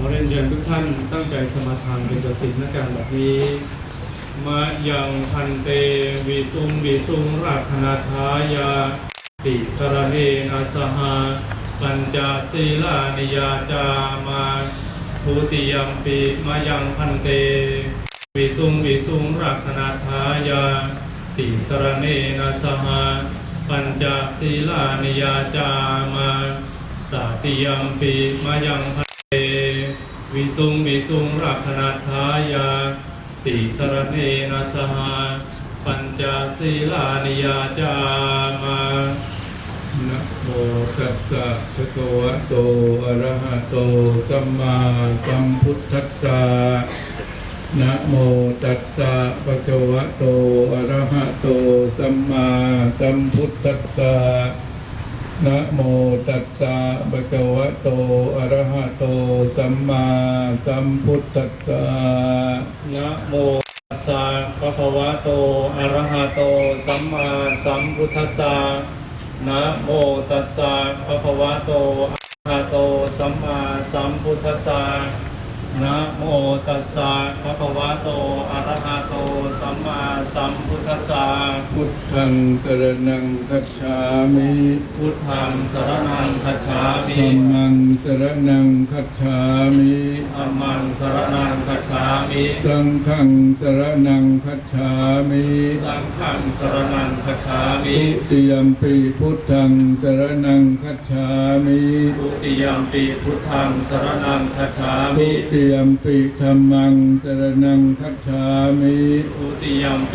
อเรียนเชิญทุกท่านตั้งใจสมาทานเป็นกสิทธิ์นการแบบนี้มายังพันเตวิสุงวิสุงราคณาทายาติสรเนนะสหาปัญจศีลานิยาจามาทุติยมปีมายังพันเตวิสุงวิสุงราคณาทายาติสรเนนะสหาปัญจศีลานิยาจามาตติยมปีมายังพัน วิสุงวิสุงราคณาทายา ติสรเนนะสหาปัญจศีลานิยาจามานะโมตัสสะภะคะวะโตอะระหะโตสัมมาสัมพุทธัสสะนะโมตัสสะภะคะวะโตอะระหะโตสัมมาสัมพุทธัสสะ นะโมตัสสะภะคะวะโต อะระหะโต สัมมาสัมพุทธัสสะนะโมตัสสะภะคะวะโต อะระหะโต สัมมาสัมพุทธัสสะนะโมตัสสะภะคะวะโต อะระหะโต สัมมาสัมพุทธัสสะนะโมตัสสะภะคะวะโต อะระหะโต สัมพุทธัสสะพุทธังสรณังคัจฉามิพุทธังสรณังคัจฉามิธัมมังสรณังคัจฉามิธัมมังสรณังคัจฉามิสังฆังสรณังคัจฉามิสังฆังสรณังคัจฉามิทุติยมปีพุทธังสรณังคัจฉามิทุติยมปีพุทธังสรณังคัจฉาทุมิติยมปีธรรมังสรณังคัจฉามิทุติยมป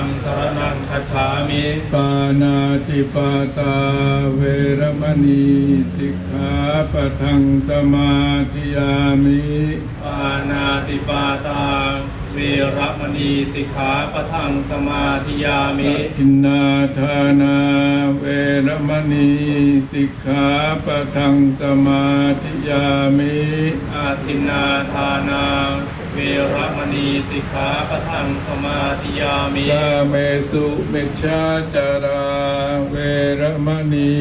งสรณังคัจฉามิปานาติปาตาเวรมณีสิกขาปะทังสมาธิยามิปานาติปาตาเวรมณีสิกขาปะทังสมาธิยามิจินนาทานาเวรมณีสิกขาปะทังสมาธิยามิอาทินนาทานา เวรมณีสิกขาปะทังสมาธิยามิกาเมสุมิชฌาจารา เวรมณี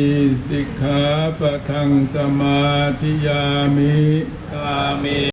สิกขาปะทังสมาธิยามิกาเม